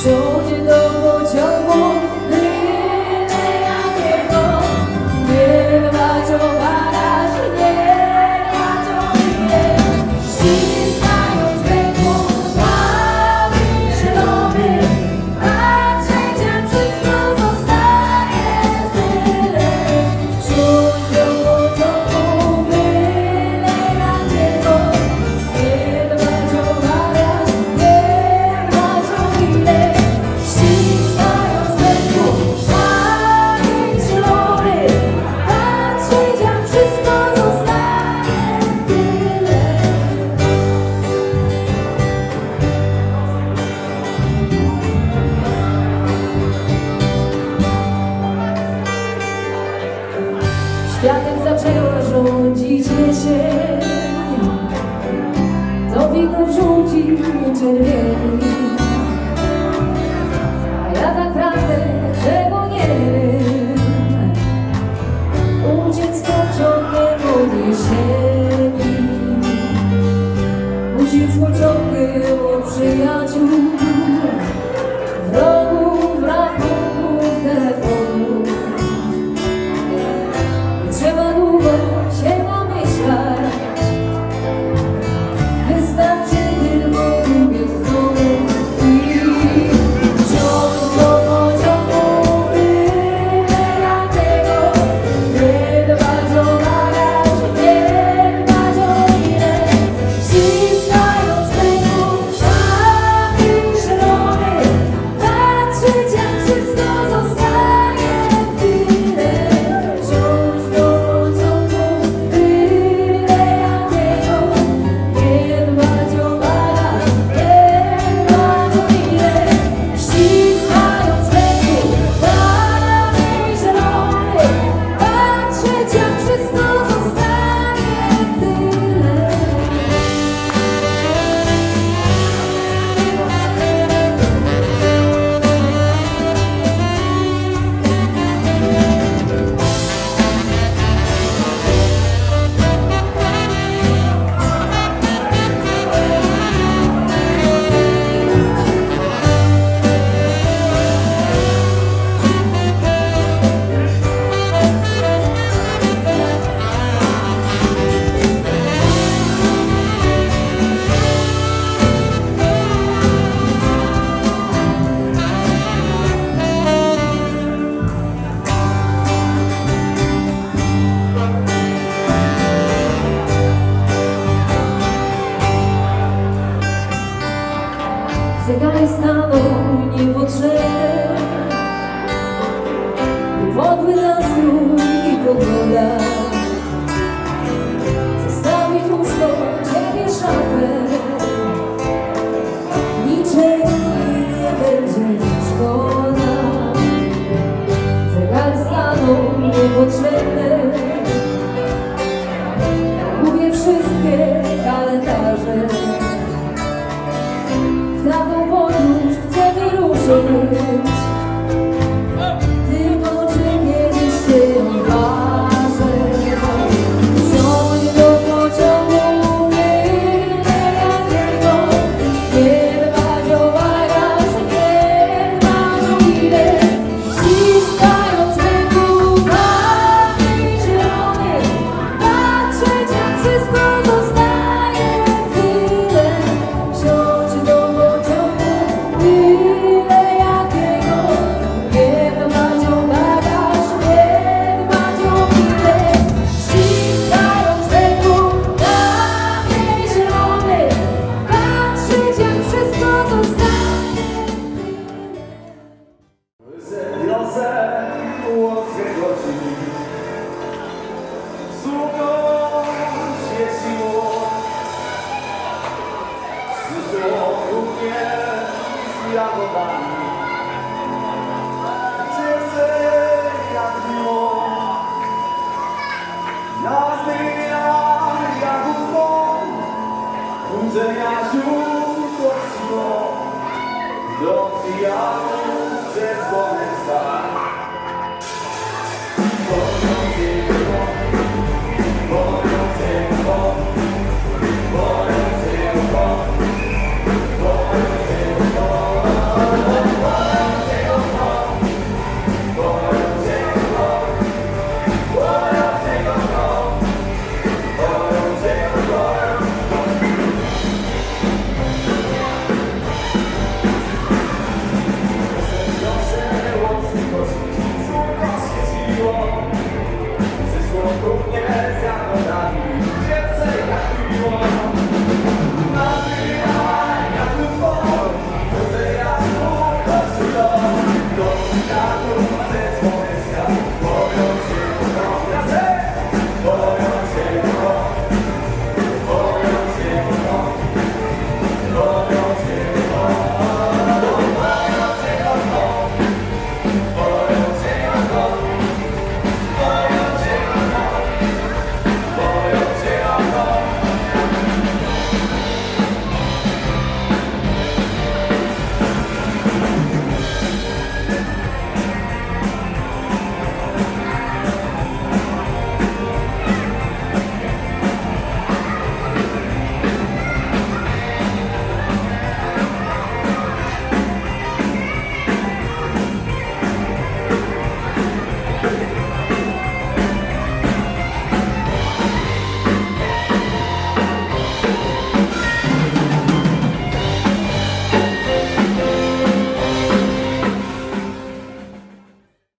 手机的我强不 Światem zaczęła rządzić jesień. To wino wrzucił czerwieni. A ja tak pragnę, czego nie wiem Uciec pociąg